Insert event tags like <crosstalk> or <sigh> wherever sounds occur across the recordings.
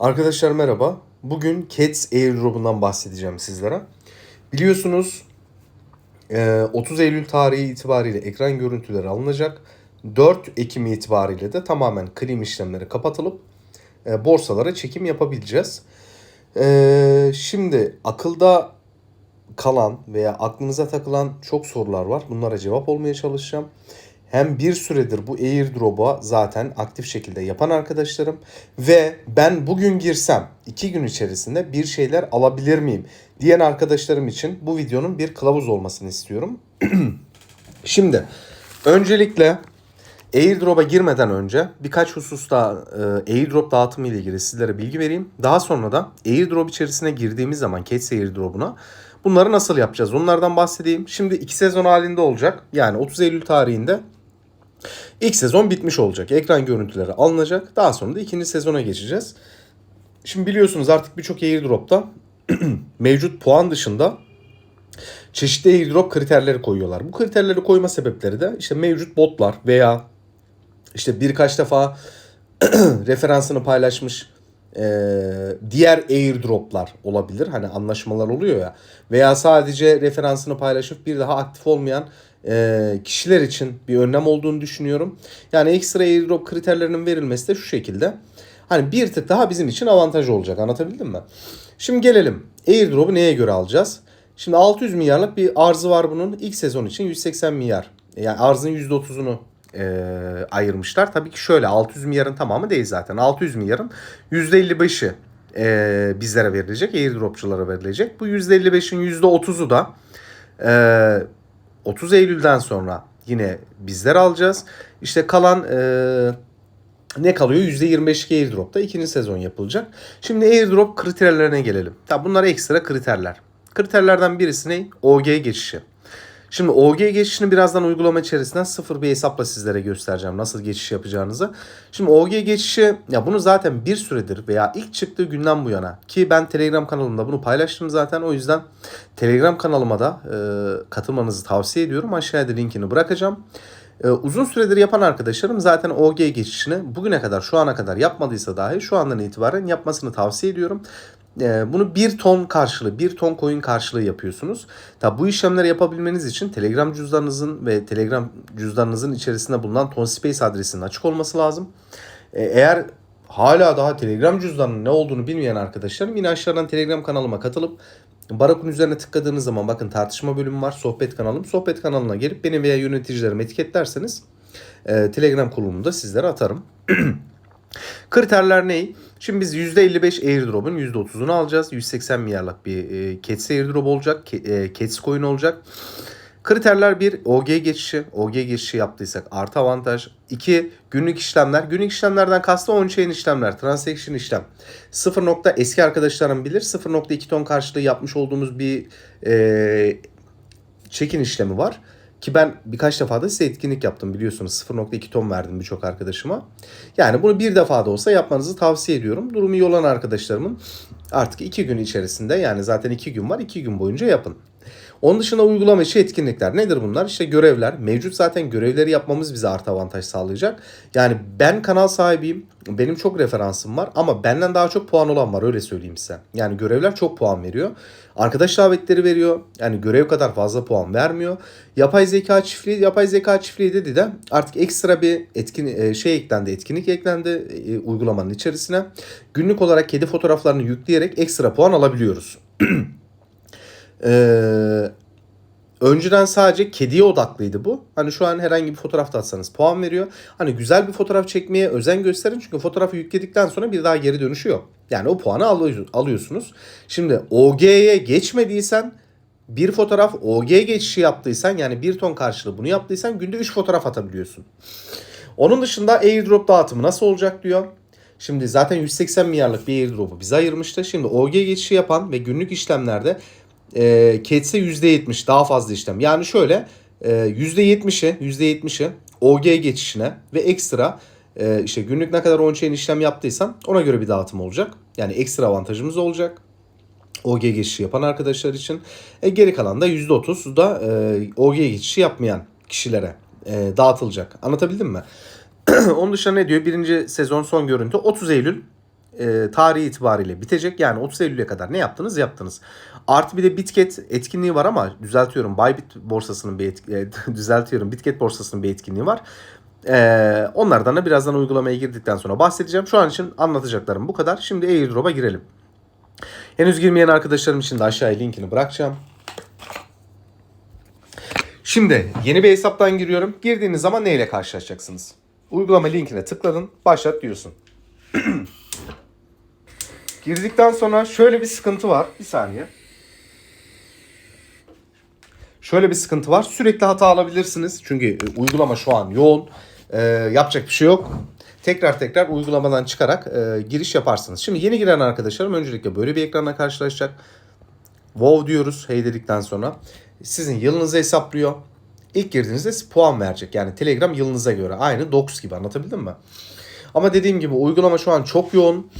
Arkadaşlar merhaba. Bugün Cats Airdrop'undan bahsedeceğim sizlere. Biliyorsunuz e, 30 Eylül tarihi itibariyle ekran görüntüleri alınacak. 4 Ekim itibariyle de tamamen claim işlemleri kapatılıp e, borsalara çekim yapabileceğiz. E, Şimdi akılda kalan veya aklınıza takılan çok sorular var. Bunlara cevap olmaya çalışacağım. Hem bir süredir bu airdrop'a zaten aktif şekilde yapan arkadaşlarım ve ben bugün girsem iki gün içerisinde bir şeyler alabilir miyim diyen arkadaşlarım için bu videonun bir kılavuz olmasını istiyorum. <clears throat> Şimdi öncelikle airdrop'a girmeden önce birkaç hususta e, airdrop dağıtımı ile ilgili sizlere bilgi vereyim. Daha sonra da airdrop içerisine girdiğimiz zaman Cats airdrop'una bunları nasıl yapacağız onlardan bahsedeyim. Şimdi iki sezon halinde olacak. Yani 30 Eylül tarihinde İlk sezon bitmiş olacak. Ekran görüntüleri alınacak. Daha sonra da ikinci sezona geçeceğiz. Şimdi biliyorsunuz artık birçok airdrop'ta <clears throat> mevcut puan dışında çeşitli airdrop kriterleri koyuyorlar. Bu kriterleri koyma sebepleri de işte mevcut botlar veya işte birkaç defa <clears throat> referansını paylaşmış e, diğer airdroplar olabilir. Hani anlaşmalar oluyor ya. Veya sadece referansını paylaşıp bir daha aktif olmayan e, kişiler için bir önlem olduğunu düşünüyorum. Yani ekstra airdrop kriterlerinin verilmesi de şu şekilde. Hani bir tık daha bizim için avantaj olacak. Anlatabildim mi? Şimdi gelelim. Airdrop'u neye göre alacağız? Şimdi 600 milyarlık bir arzı var bunun. İlk sezon için 180 milyar. Yani arzın %30'unu e, ayırmışlar. Tabii ki şöyle 600 milyarın tamamı değil zaten. 600 milyarın %55'i e, bizlere verilecek. Airdropçulara verilecek. Bu %55'in %30'u da e, 30 Eylül'den sonra yine bizler alacağız. İşte kalan e, ne kalıyor? %25'lik airdrop'ta ikinci sezon yapılacak. Şimdi airdrop kriterlerine gelelim. Tabi bunlar ekstra kriterler. Kriterlerden birisi ne? OG geçişi. Şimdi OG geçişini birazdan uygulama içerisinden sıfır bir hesapla sizlere göstereceğim nasıl geçiş yapacağınızı. Şimdi OG geçişi ya bunu zaten bir süredir veya ilk çıktığı günden bu yana ki ben Telegram kanalımda bunu paylaştım zaten o yüzden Telegram kanalıma da e, katılmanızı tavsiye ediyorum. Aşağıya da linkini bırakacağım. E, uzun süredir yapan arkadaşlarım zaten OG geçişini bugüne kadar şu ana kadar yapmadıysa dahi şu andan itibaren yapmasını tavsiye ediyorum. E, bunu bir ton karşılığı, bir ton coin karşılığı yapıyorsunuz. Tabi bu işlemleri yapabilmeniz için Telegram cüzdanınızın ve Telegram cüzdanınızın içerisinde bulunan TonSpace adresinin açık olması lazım. E, eğer hala daha Telegram cüzdanının ne olduğunu bilmeyen arkadaşlarım yine aşağıdan Telegram kanalıma katılıp Barak'ın üzerine tıkladığınız zaman bakın tartışma bölümü var. Sohbet kanalım. Sohbet kanalına gelip beni veya yöneticilerimi etiketlerseniz e, Telegram kurulumunda sizlere atarım. <clears throat> Kriterler ne? Şimdi biz %55 airdrop'un %30'unu alacağız. 180 milyarlık bir e, Cats airdrop olacak. E, Cats coin olacak. Kriterler 1 OG geçişi. OG geçişi yaptıysak artı avantaj. 2 günlük işlemler. Günlük işlemlerden kastı on-chain işlemler. Transaction işlem. 0. Nokta, eski arkadaşlarım bilir. 0.2 ton karşılığı yapmış olduğumuz bir e, check-in işlemi var. Ki ben birkaç defa da size etkinlik yaptım biliyorsunuz. 0.2 ton verdim birçok arkadaşıma. Yani bunu bir defa da olsa yapmanızı tavsiye ediyorum. Durumu iyi olan arkadaşlarımın artık 2 gün içerisinde yani zaten 2 gün var 2 gün boyunca yapın. Onun dışında uygulama içi etkinlikler nedir bunlar? İşte görevler. Mevcut zaten görevleri yapmamız bize artı avantaj sağlayacak. Yani ben kanal sahibiyim. Benim çok referansım var ama benden daha çok puan olan var öyle söyleyeyim size. Yani görevler çok puan veriyor. Arkadaş davetleri veriyor. Yani görev kadar fazla puan vermiyor. Yapay zeka çiftliği, yapay zeka çiftliği dedi de artık ekstra bir etkin şey eklendi, etkinlik eklendi e, uygulamanın içerisine. Günlük olarak kedi fotoğraflarını yükleyerek ekstra puan alabiliyoruz. <clears throat> Ee, önceden sadece kediye odaklıydı bu. Hani şu an herhangi bir fotoğraf da atsanız puan veriyor. Hani güzel bir fotoğraf çekmeye özen gösterin. Çünkü fotoğrafı yükledikten sonra bir daha geri dönüşü yok. Yani o puanı alıyorsunuz. Şimdi OG'ye geçmediysen bir fotoğraf OG geçişi yaptıysan yani bir ton karşılığı bunu yaptıysan günde 3 fotoğraf atabiliyorsun. Onun dışında airdrop dağıtımı nasıl olacak diyor. Şimdi zaten 180 milyarlık bir airdrop'u bize ayırmıştı. Şimdi OG geçişi yapan ve günlük işlemlerde e, Cats'e %70 daha fazla işlem. Yani şöyle e, %70'i %70'i OG geçişine ve ekstra e, işte günlük ne kadar on-chain işlem yaptıysan ona göre bir dağıtım olacak. Yani ekstra avantajımız olacak. OG geçişi yapan arkadaşlar için. E, geri kalan da %30 da e, OG geçişi yapmayan kişilere e, dağıtılacak. Anlatabildim mi? <clears throat> Onun dışında ne diyor? Birinci sezon son görüntü 30 Eylül e, tarihi itibariyle bitecek. Yani 30 Eylül'e kadar ne yaptınız yaptınız. Artı bir de Bitget etkinliği var ama düzeltiyorum. Bybit borsasının bir etki, e, <laughs> düzeltiyorum. Bitget borsasının bir etkinliği var. Ee, onlardan da birazdan uygulamaya girdikten sonra bahsedeceğim. Şu an için anlatacaklarım bu kadar. Şimdi airdrop'a girelim. Henüz girmeyen arkadaşlarım için de aşağıya linkini bırakacağım. Şimdi yeni bir hesaptan giriyorum. Girdiğiniz zaman neyle karşılaşacaksınız? Uygulama linkine tıkladın, başlat diyorsun. <clears throat> Girdikten sonra şöyle bir sıkıntı var. Bir saniye. Şöyle bir sıkıntı var. Sürekli hata alabilirsiniz. Çünkü e, uygulama şu an yoğun. Ee, yapacak bir şey yok. Tekrar tekrar uygulamadan çıkarak e, giriş yaparsınız. Şimdi yeni giren arkadaşlarım öncelikle böyle bir ekranla karşılaşacak. Wow diyoruz hey dedikten sonra. Sizin yılınızı hesaplıyor. İlk girdiğinizde puan verecek. Yani Telegram yılınıza göre. Aynı Docs gibi anlatabildim mi? Ama dediğim gibi uygulama şu an çok yoğun.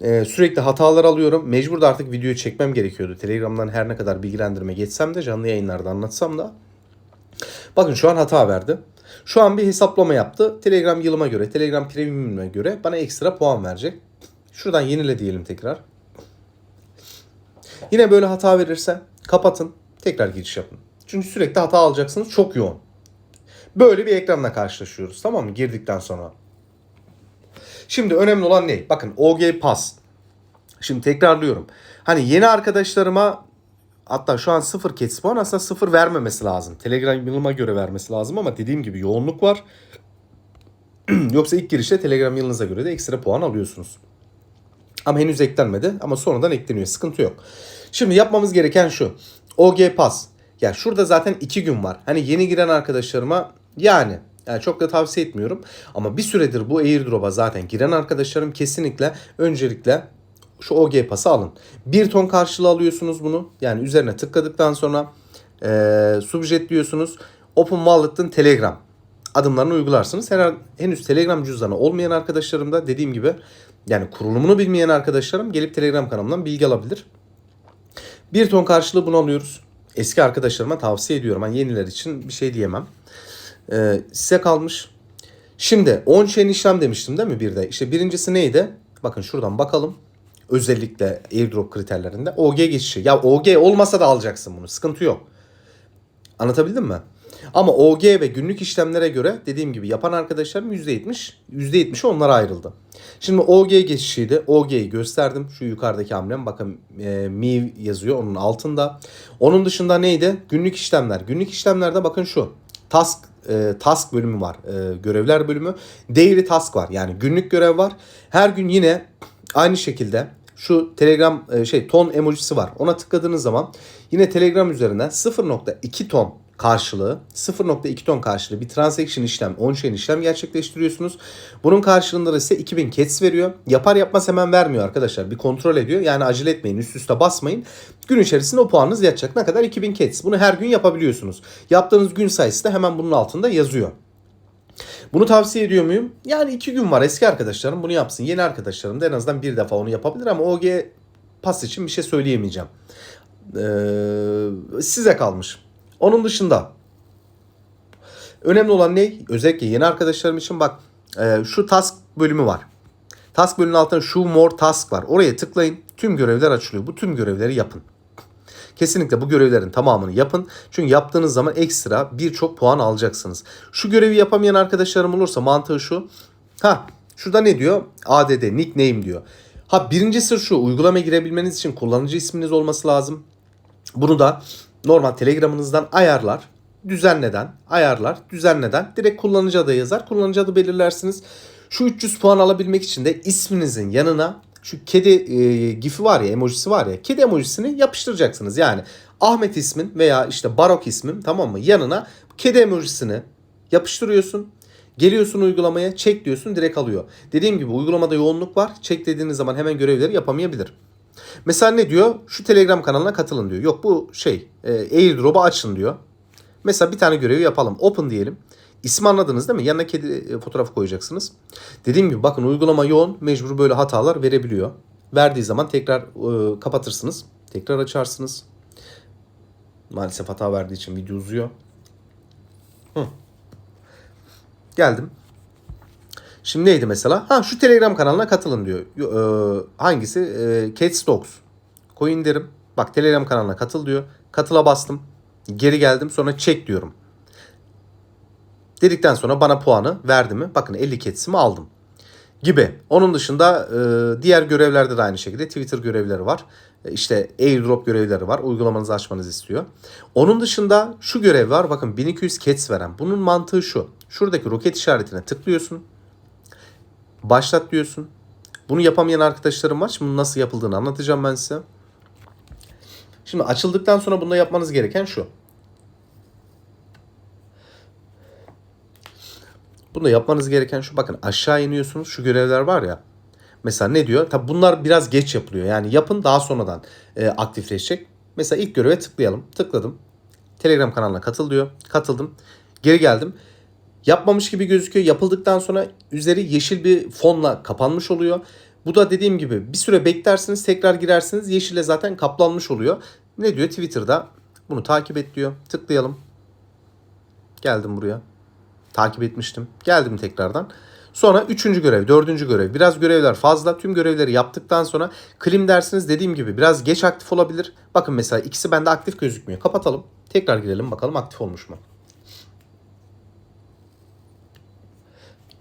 Ee, sürekli hatalar alıyorum. Mecbur da artık videoyu çekmem gerekiyordu. Telegram'dan her ne kadar bilgilendirme geçsem de canlı yayınlarda anlatsam da. Bakın şu an hata verdi. Şu an bir hesaplama yaptı. Telegram yılıma göre, Telegram Premium'e göre bana ekstra puan verecek. Şuradan yenile diyelim tekrar. Yine böyle hata verirse kapatın. Tekrar giriş yapın. Çünkü sürekli hata alacaksınız. Çok yoğun. Böyle bir ekranla karşılaşıyoruz. Tamam mı? Girdikten sonra. Şimdi önemli olan ne? Bakın OG Pass. Şimdi tekrarlıyorum. Hani yeni arkadaşlarıma hatta şu an sıfır ket puan aslında sıfır vermemesi lazım. Telegram yılıma göre vermesi lazım ama dediğim gibi yoğunluk var. <clears throat> Yoksa ilk girişte Telegram yılınıza göre de ekstra puan alıyorsunuz. Ama henüz eklenmedi ama sonradan ekleniyor. Sıkıntı yok. Şimdi yapmamız gereken şu. OG Pass. Ya şurada zaten iki gün var. Hani yeni giren arkadaşlarıma yani yani çok da tavsiye etmiyorum. Ama bir süredir bu airdrop'a zaten giren arkadaşlarım kesinlikle öncelikle şu OG pası alın. Bir ton karşılığı alıyorsunuz bunu. Yani üzerine tıkladıktan sonra e, subjet. Open Wallet'ın Telegram adımlarını uygularsınız. Her, henüz Telegram cüzdanı olmayan arkadaşlarım da dediğim gibi yani kurulumunu bilmeyen arkadaşlarım gelip Telegram kanalımdan bilgi alabilir. Bir ton karşılığı bunu alıyoruz. Eski arkadaşlarıma tavsiye ediyorum. Hani yeniler için bir şey diyemem. Ee, size kalmış. Şimdi on-chain işlem demiştim değil mi bir de? İşte birincisi neydi? Bakın şuradan bakalım. Özellikle airdrop kriterlerinde OG geçişi. Ya OG olmasa da alacaksın bunu. Sıkıntı yok. Anlatabildim mi? Ama OG ve günlük işlemlere göre dediğim gibi yapan arkadaşlarım %70, %70'i onlara ayrıldı. Şimdi OG geçişiydi. OG'yi gösterdim. Şu yukarıdaki hamlem bakın e, mi yazıyor onun altında. Onun dışında neydi? Günlük işlemler. Günlük işlemlerde bakın şu. Task e, task bölümü var. E, görevler bölümü. Daily task var. Yani günlük görev var. Her gün yine aynı şekilde şu Telegram e, şey ton emojisi var. Ona tıkladığınız zaman yine Telegram üzerinden 0.2 ton karşılığı 0.2 ton karşılığı bir transaction işlem, on-chain işlem gerçekleştiriyorsunuz. Bunun karşılığında da size 2000 cats veriyor. Yapar yapmaz hemen vermiyor arkadaşlar. Bir kontrol ediyor. Yani acele etmeyin. Üst üste basmayın. Gün içerisinde o puanınız yatacak. Ne kadar? 2000 cats. Bunu her gün yapabiliyorsunuz. Yaptığınız gün sayısı da hemen bunun altında yazıyor. Bunu tavsiye ediyor muyum? Yani iki gün var eski arkadaşlarım bunu yapsın. Yeni arkadaşlarım da en azından bir defa onu yapabilir ama OG pas için bir şey söyleyemeyeceğim. Ee, size kalmış. Onun dışında önemli olan ne? Özellikle yeni arkadaşlarım için bak e, şu task bölümü var. Task bölümünün altında şu more task var. Oraya tıklayın. Tüm görevler açılıyor. Bu tüm görevleri yapın. Kesinlikle bu görevlerin tamamını yapın. Çünkü yaptığınız zaman ekstra birçok puan alacaksınız. Şu görevi yapamayan arkadaşlarım olursa mantığı şu. Ha şurada ne diyor? ADD nickname diyor. Ha birinci sır şu uygulamaya girebilmeniz için kullanıcı isminiz olması lazım. Bunu da normal Telegram'ınızdan ayarlar, düzenleden, ayarlar, düzenleden direkt kullanıcı adı yazar. Kullanıcı adı belirlersiniz. Şu 300 puan alabilmek için de isminizin yanına şu kedi e, gifi var ya emojisi var ya kedi emojisini yapıştıracaksınız. Yani Ahmet ismin veya işte Barok ismim tamam mı yanına kedi emojisini yapıştırıyorsun. Geliyorsun uygulamaya çek diyorsun direkt alıyor. Dediğim gibi uygulamada yoğunluk var. Çek dediğiniz zaman hemen görevleri yapamayabilir. Mesela ne diyor? Şu Telegram kanalına katılın diyor. Yok bu şey e, airdrop'u açın diyor. Mesela bir tane görevi yapalım. Open diyelim. İsmi anladınız değil mi? Yanına kedi e, fotoğrafı koyacaksınız. Dediğim gibi bakın uygulama yoğun. Mecbur böyle hatalar verebiliyor. Verdiği zaman tekrar e, kapatırsınız. Tekrar açarsınız. Maalesef hata verdiği için video uzuyor. Hı. Geldim. Şimdi neydi mesela? Ha şu Telegram kanalına katılın diyor. Yo- e, hangisi? E, Cat Stocks. Coin derim. Bak Telegram kanalına katıl diyor. Katıla bastım. Geri geldim. Sonra çek diyorum. Dedikten sonra bana puanı verdi mi? Bakın 50 Cats'imi aldım. Gibi. Onun dışında e, diğer görevlerde de aynı şekilde Twitter görevleri var. E, işte airdrop görevleri var. Uygulamanızı açmanızı istiyor. Onun dışında şu görev var. Bakın 1200 Cats veren. Bunun mantığı şu. Şuradaki roket işaretine tıklıyorsun. Başlat diyorsun. Bunu yapamayan arkadaşlarım var. Şimdi nasıl yapıldığını anlatacağım ben size. Şimdi açıldıktan sonra bunda yapmanız gereken şu. Bunda yapmanız gereken şu. Bakın aşağı iniyorsunuz. Şu görevler var ya. Mesela ne diyor? Tabi bunlar biraz geç yapılıyor. Yani yapın daha sonradan e, aktifleşecek. Mesela ilk göreve tıklayalım. Tıkladım. Telegram kanalına katıl diyor. Katıldım. Geri geldim. Yapmamış gibi gözüküyor. Yapıldıktan sonra üzeri yeşil bir fonla kapanmış oluyor. Bu da dediğim gibi bir süre beklersiniz tekrar girersiniz yeşile zaten kaplanmış oluyor. Ne diyor Twitter'da? Bunu takip et diyor. Tıklayalım. Geldim buraya. Takip etmiştim. Geldim tekrardan. Sonra üçüncü görev, dördüncü görev. Biraz görevler fazla. Tüm görevleri yaptıktan sonra klim dersiniz dediğim gibi biraz geç aktif olabilir. Bakın mesela ikisi bende aktif gözükmüyor. Kapatalım. Tekrar girelim bakalım aktif olmuş mu?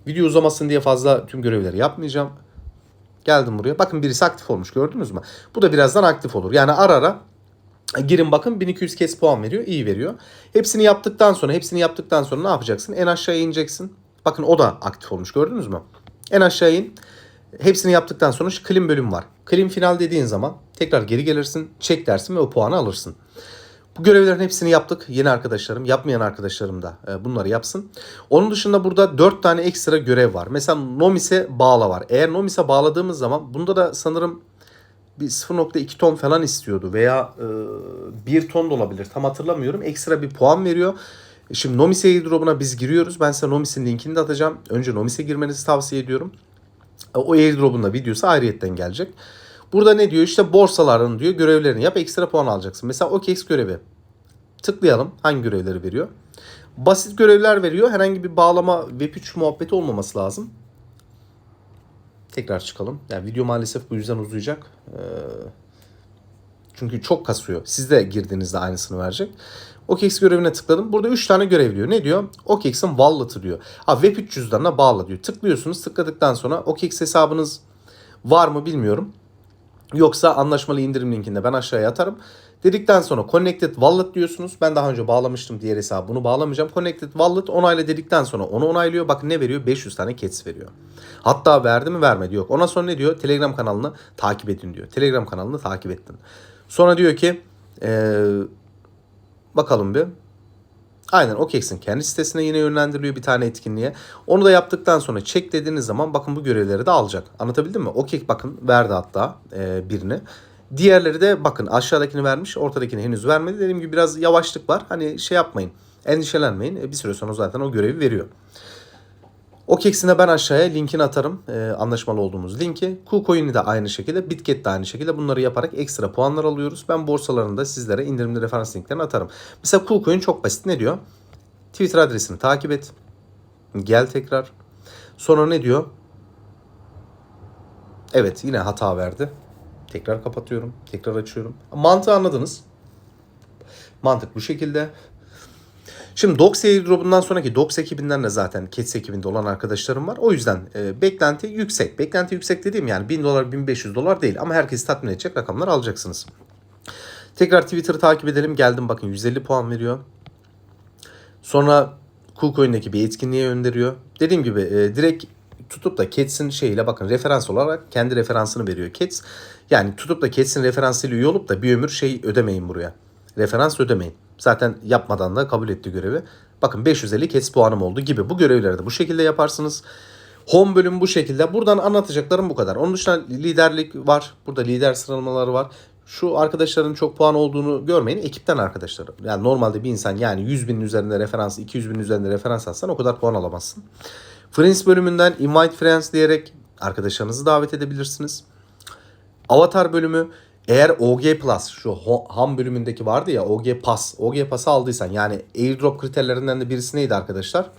Video uzamasın diye fazla tüm görevleri yapmayacağım. Geldim buraya. Bakın birisi aktif olmuş gördünüz mü? Bu da birazdan aktif olur. Yani ara ara girin bakın 1200 kez puan veriyor. iyi veriyor. Hepsini yaptıktan sonra hepsini yaptıktan sonra ne yapacaksın? En aşağıya ineceksin. Bakın o da aktif olmuş gördünüz mü? En aşağı in. Hepsini yaptıktan sonra şu clean bölüm var. Clean final dediğin zaman tekrar geri gelirsin. Çek dersin ve o puanı alırsın. Bu görevlerin hepsini yaptık. Yeni arkadaşlarım, yapmayan arkadaşlarım da e, bunları yapsın. Onun dışında burada 4 tane ekstra görev var. Mesela Nomis'e bağla var. Eğer Nomis'e bağladığımız zaman bunda da sanırım bir 0.2 ton falan istiyordu veya e, 1 ton da olabilir. Tam hatırlamıyorum. Ekstra bir puan veriyor. Şimdi Nomis'e airdrop'una biz giriyoruz. Ben size Nomis'in linkini de atacağım. Önce Nomis'e girmenizi tavsiye ediyorum. E, O airdrop'un da videosu ayrıyetten gelecek. Burada ne diyor? İşte borsaların diyor görevlerini yap ekstra puan alacaksın. Mesela OKEX görevi. Tıklayalım hangi görevleri veriyor. Basit görevler veriyor. Herhangi bir bağlama Web3 muhabbeti olmaması lazım. Tekrar çıkalım. Yani video maalesef bu yüzden uzayacak. Ee, çünkü çok kasıyor. Siz de girdiğinizde aynısını verecek. OKEX görevine tıkladım. Burada 3 tane görev diyor. Ne diyor? OKEX'in wallet'ı diyor. Ha Web3 cüzdanına bağla diyor. Tıklıyorsunuz. Tıkladıktan sonra OKEX hesabınız var mı bilmiyorum. Yoksa anlaşmalı indirim linkinde ben aşağıya atarım. Dedikten sonra Connected Wallet diyorsunuz. Ben daha önce bağlamıştım diğer hesabı. Bunu bağlamayacağım. Connected Wallet onayla dedikten sonra onu onaylıyor. Bakın ne veriyor? 500 tane Cats veriyor. Hatta verdi mi vermedi yok. Ondan sonra ne diyor? Telegram kanalını takip edin diyor. Telegram kanalını takip ettin. Sonra diyor ki ee, bakalım bir. Aynen OKEX'in kendi sitesine yine yönlendiriliyor bir tane etkinliğe. Onu da yaptıktan sonra çek dediğiniz zaman bakın bu görevleri de alacak. Anlatabildim mi? OKEX bakın verdi hatta e, birini. Diğerleri de bakın aşağıdakini vermiş ortadakini henüz vermedi. Dediğim gibi biraz yavaşlık var. Hani şey yapmayın endişelenmeyin. E, bir süre sonra zaten o görevi veriyor. OKEX'in de ben aşağıya linkini atarım. Ee, anlaşmalı olduğumuz linki. KuCoin'i de aynı şekilde. Bitget de aynı şekilde. Bunları yaparak ekstra puanlar alıyoruz. Ben borsalarında sizlere indirimli referans linklerini atarım. Mesela KuCoin çok basit. Ne diyor? Twitter adresini takip et. Gel tekrar. Sonra ne diyor? Evet yine hata verdi. Tekrar kapatıyorum. Tekrar açıyorum. Mantığı anladınız. Mantık bu şekilde. Şimdi Dox airdrop'undan sonraki Dox ekibinden de zaten Cats ekibinde olan arkadaşlarım var. O yüzden e, beklenti yüksek. Beklenti yüksek dediğim yani 1000 dolar 1500 dolar değil ama herkesi tatmin edecek rakamlar alacaksınız. Tekrar Twitter'ı takip edelim. Geldim bakın 150 puan veriyor. Sonra KuCoin'deki bir etkinliğe gönderiyor. Dediğim gibi e, direkt tutup da Cats'in şeyiyle bakın referans olarak kendi referansını veriyor Cats. Yani tutup da Cats'in referansıyla üye olup da bir ömür şey ödemeyin buraya. Referans ödemeyin. Zaten yapmadan da kabul etti görevi. Bakın 550 Cats puanım oldu gibi. Bu görevleri de bu şekilde yaparsınız. Home bölümü bu şekilde. Buradan anlatacaklarım bu kadar. Onun dışında liderlik var. Burada lider sıralamaları var. Şu arkadaşların çok puan olduğunu görmeyin. Ekipten arkadaşları. Yani normalde bir insan yani 100 binin üzerinde referans, 200 binin üzerinde referans atsan o kadar puan alamazsın. Friends bölümünden invite friends diyerek arkadaşlarınızı davet edebilirsiniz. Avatar bölümü eğer OG Plus şu ham bölümündeki vardı ya OG Pass. OG Pass'ı aldıysan yani airdrop kriterlerinden de birisi neydi arkadaşlar?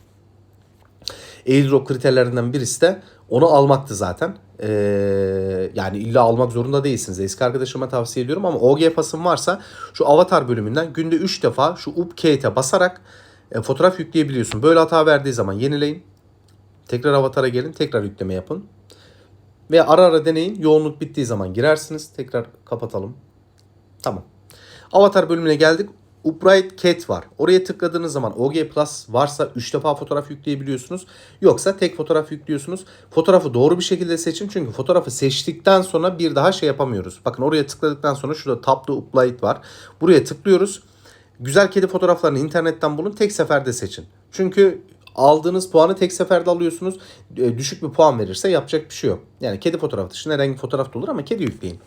airdrop kriterlerinden birisi de onu almaktı zaten. Ee, yani illa almak zorunda değilsiniz. Eski arkadaşıma tavsiye ediyorum ama OG pasım varsa şu avatar bölümünden günde 3 defa şu update'e basarak e, fotoğraf yükleyebiliyorsun. Böyle hata verdiği zaman yenileyin. Tekrar avatara gelin. Tekrar yükleme yapın. Ve ara ara deneyin. Yoğunluk bittiği zaman girersiniz. Tekrar kapatalım. Tamam. Avatar bölümüne geldik. Upright Cat var. Oraya tıkladığınız zaman OG Plus varsa 3 defa fotoğraf yükleyebiliyorsunuz. Yoksa tek fotoğraf yüklüyorsunuz. Fotoğrafı doğru bir şekilde seçin. Çünkü fotoğrafı seçtikten sonra bir daha şey yapamıyoruz. Bakın oraya tıkladıktan sonra şurada to Upright var. Buraya tıklıyoruz. Güzel kedi fotoğraflarını internetten bulun. Tek seferde seçin. Çünkü aldığınız puanı tek seferde alıyorsunuz. E, Düşük bir puan verirse yapacak bir şey yok. Yani kedi fotoğrafı dışında herhangi bir fotoğraf da olur ama kedi yükleyin.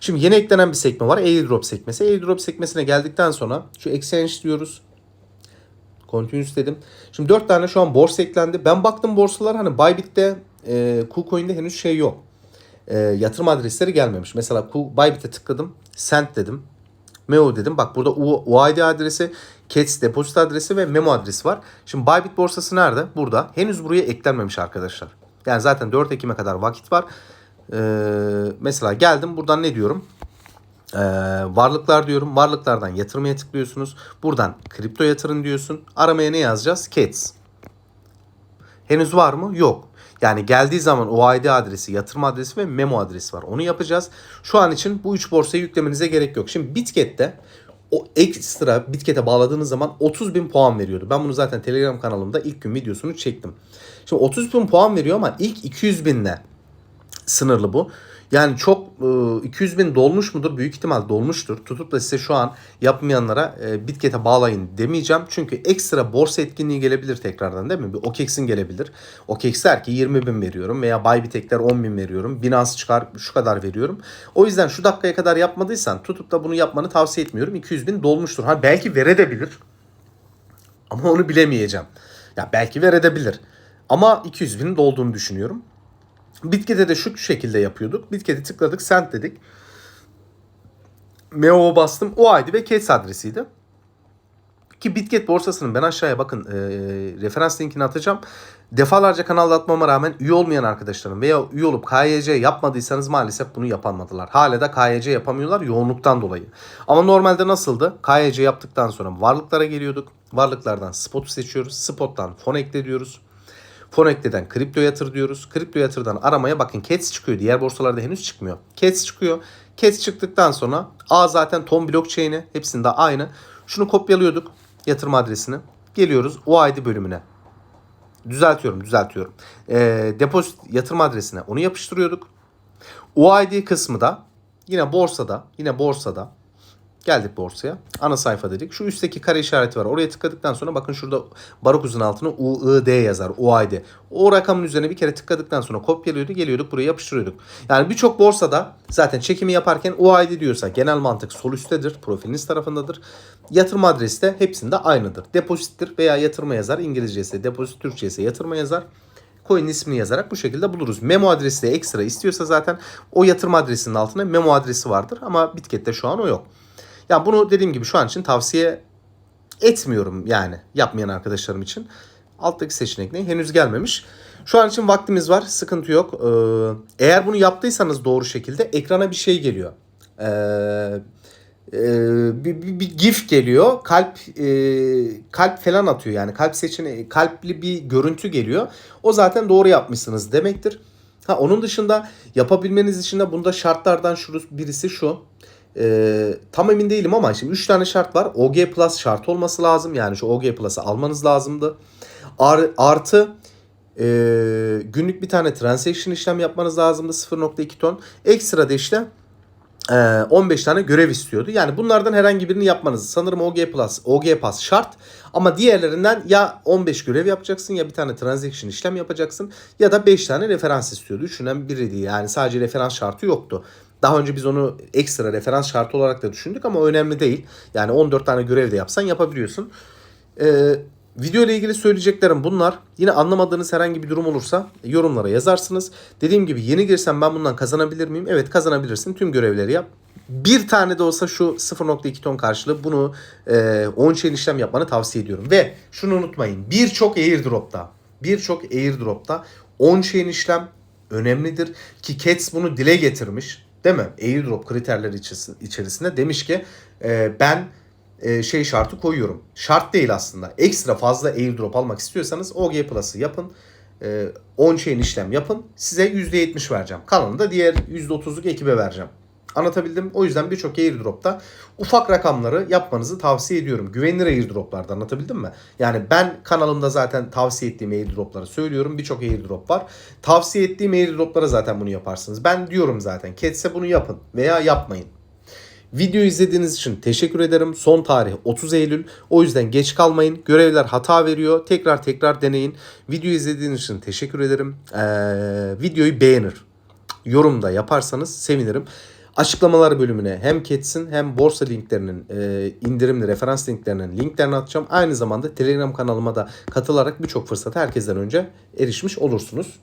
Şimdi yeni eklenen bir sekme var. AirDrop sekmesi. AirDrop sekmesine geldikten sonra şu Exchange diyoruz. Continuous dedim. Şimdi 4 tane şu an borsa eklendi. Ben baktım borsalar hani Bybit'te, e, KuCoin'de henüz şey yok. E, yatırım adresleri gelmemiş. Mesela Bybit'e tıkladım. Send dedim. Memo dedim. Bak burada UID adresi, Cats depozit adresi ve Memo adresi var. Şimdi Bybit borsası nerede? Burada. Henüz buraya eklenmemiş arkadaşlar. Yani zaten 4 Ekim'e kadar vakit var. Ee, mesela geldim buradan ne diyorum? Ee, varlıklar diyorum. Varlıklardan yatırmaya tıklıyorsunuz. Buradan kripto yatırın diyorsun. Aramaya ne yazacağız? Cats. Henüz var mı? Yok. Yani geldiği zaman OID adresi, yatırım adresi ve memo adresi var. Onu yapacağız. Şu an için bu üç borsayı yüklemenize gerek yok. Şimdi Bitket'te o ekstra Bitket'e bağladığınız zaman 30 bin puan veriyordu. Ben bunu zaten Telegram kanalımda ilk gün videosunu çektim. Şimdi 30 bin puan veriyor ama ilk 200 binle sınırlı bu. Yani çok e, 200 bin dolmuş mudur? Büyük ihtimal dolmuştur. Tutup da size şu an yapmayanlara e, Bitket'e bağlayın demeyeceğim. Çünkü ekstra borsa etkinliği gelebilir tekrardan değil mi? Bir OKEX'in gelebilir. OKEX der ki 20 bin veriyorum veya Bybit'ekler 10 bin veriyorum. Binance çıkar şu kadar veriyorum. O yüzden şu dakikaya kadar yapmadıysan tutup da bunu yapmanı tavsiye etmiyorum. 200 bin dolmuştur. Ha belki veredebilir. Ama onu bilemeyeceğim. Ya belki veredebilir. Ama 200 binin dolduğunu düşünüyorum. Bitkete de şu şekilde yapıyorduk. Bitkete tıkladık, send dedik. MEO bastım. O ID ve Cats adresiydi. Ki Bitget borsasının ben aşağıya bakın e, referans linkini atacağım. Defalarca kanalda atmama rağmen üye olmayan arkadaşlarım veya üye olup KYC yapmadıysanız maalesef bunu yapamadılar. Hala da KYC yapamıyorlar yoğunluktan dolayı. Ama normalde nasıldı? KYC yaptıktan sonra varlıklara geliyorduk. Varlıklardan spot seçiyoruz. Spot'tan fon ekle diyoruz. Fon ekleden kripto yatır diyoruz. Kripto yatırdan aramaya bakın Cats çıkıyor. Diğer borsalarda henüz çıkmıyor. Cats çıkıyor. Cats çıktıktan sonra A zaten Tom blockchain'i hepsinde aynı. Şunu kopyalıyorduk yatırım adresini. Geliyoruz OID bölümüne. Düzeltiyorum düzeltiyorum. Ee, depozit yatırım adresine onu yapıştırıyorduk. OID kısmı da yine borsada yine borsada Geldik borsaya. Ana sayfa dedik. Şu üstteki kare işareti var. Oraya tıkladıktan sonra bakın şurada Barakuz'un altına UID yazar. UID. O rakamın üzerine bir kere tıkladıktan sonra kopyalıyorduk. Geliyorduk buraya yapıştırıyorduk. Yani birçok borsada zaten çekimi yaparken UID diyorsa genel mantık sol üsttedir. Profiliniz tarafındadır. Yatırım adresi de hepsinde aynıdır. Depozittir veya yatırma yazar. İngilizcesi depozit, Türkçe ise yatırma yazar coin ismini yazarak bu şekilde buluruz. Memo adresi de ekstra istiyorsa zaten o yatırım adresinin altına memo adresi vardır ama Bitket'te şu an o yok. Ya bunu dediğim gibi şu an için tavsiye etmiyorum yani yapmayan arkadaşlarım için. Alttaki seçenek ne? Henüz gelmemiş. Şu an için vaktimiz var. Sıkıntı yok. Ee, eğer bunu yaptıysanız doğru şekilde ekrana bir şey geliyor. Ee, e, bir, bir, bir gif geliyor. Kalp e, kalp falan atıyor yani. Kalp seçeneği kalpli bir görüntü geliyor. O zaten doğru yapmışsınız demektir. Ha onun dışında yapabilmeniz için de bunda şartlardan şu birisi şu. Ee, tam emin değilim ama şimdi 3 tane şart var. OG Plus şart olması lazım. Yani şu OG Plus'ı almanız lazımdı. Ar- artı e, günlük bir tane transaction işlem yapmanız lazımdı 0.2 ton. Ekstra da işte e, 15 tane görev istiyordu. Yani bunlardan herhangi birini yapmanız. Sanırım OG Plus, OG Pass şart. Ama diğerlerinden ya 15 görev yapacaksın ya bir tane transaction işlem yapacaksın ya da 5 tane referans istiyordu. Üçünden biriydi. Yani sadece referans şartı yoktu. Daha önce biz onu ekstra referans şartı olarak da düşündük ama önemli değil. Yani 14 tane görev de yapsan yapabiliyorsun. Ee, video ile ilgili söyleyeceklerim bunlar. Yine anlamadığınız herhangi bir durum olursa yorumlara yazarsınız. Dediğim gibi yeni girsem ben bundan kazanabilir miyim? Evet kazanabilirsin. Tüm görevleri yap. Bir tane de olsa şu 0.2 ton karşılığı bunu e, on chain işlem yapmanı tavsiye ediyorum. Ve şunu unutmayın. Birçok airdropta birçok airdropta on-chain işlem önemlidir. Ki Cats bunu dile getirmiş. Değil mi? Airdrop kriterleri içerisi- içerisinde demiş ki e, ben e, şey şartı koyuyorum. Şart değil aslında. Ekstra fazla airdrop almak istiyorsanız OG Plus'ı yapın. E, on-chain işlem yapın. Size %70 vereceğim. Kalanını da diğer %30'luk ekibe vereceğim. Anlatabildim. O yüzden birçok airdropta ufak rakamları yapmanızı tavsiye ediyorum. Güvenilir airdroplarda anlatabildim mi? Yani ben kanalımda zaten tavsiye ettiğim airdropları söylüyorum. Birçok airdrop var. Tavsiye ettiğim airdroplara zaten bunu yaparsınız. Ben diyorum zaten. Cats'e bunu yapın veya yapmayın. Video izlediğiniz için teşekkür ederim. Son tarih 30 Eylül. O yüzden geç kalmayın. Görevler hata veriyor. Tekrar tekrar deneyin. Video izlediğiniz için teşekkür ederim. Ee, videoyu beğenir. Yorum da yaparsanız sevinirim. Açıklamalar bölümüne hem Cats'in hem borsa linklerinin e, indirimli referans linklerinin linklerini atacağım. Aynı zamanda Telegram kanalıma da katılarak birçok fırsata herkesten önce erişmiş olursunuz.